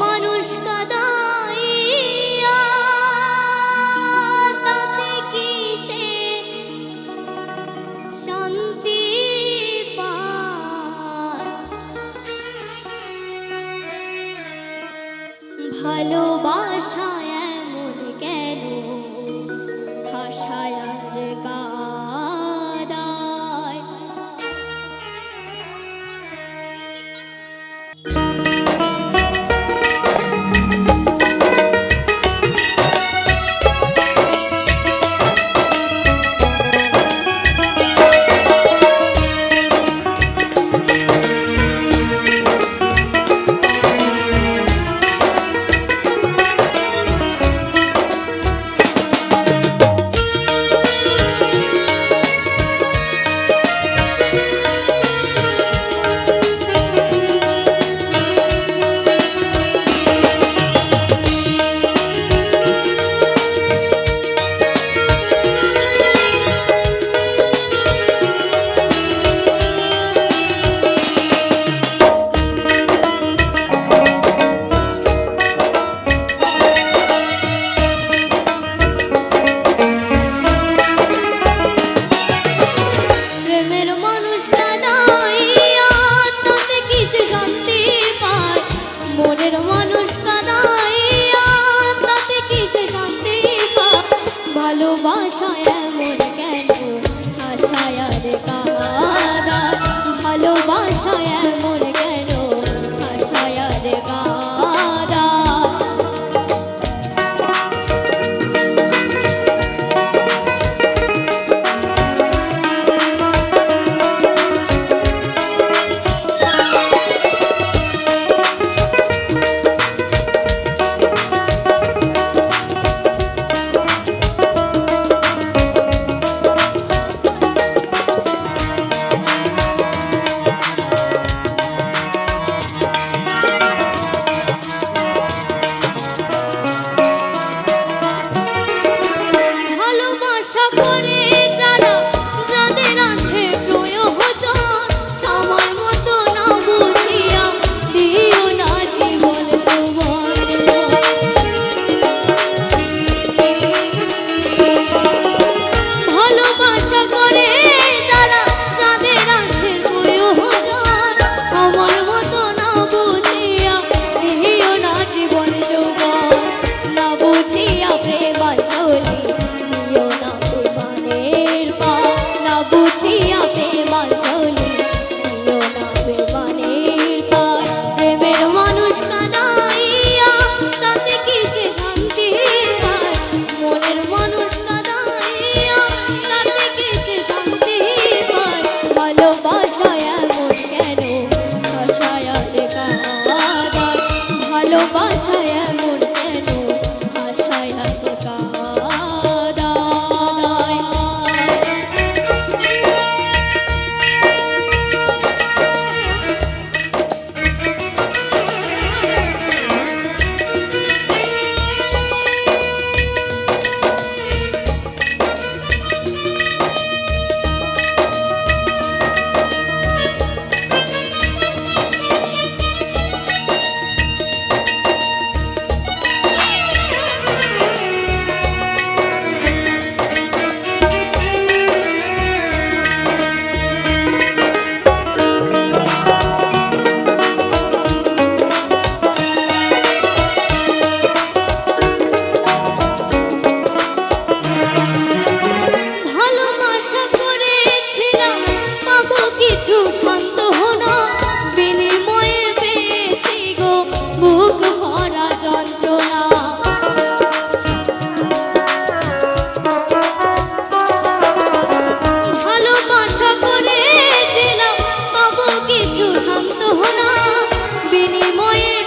মানুষ কাদাইয়া তাতে কি সে ভালোবাসায় মনের মানুষ কি সে শান্তি ভালোবাসায় এমন কেন? আশায় রে কাদা ভালোবাসায় এমন কেন? আশায় রে বিনিময়ে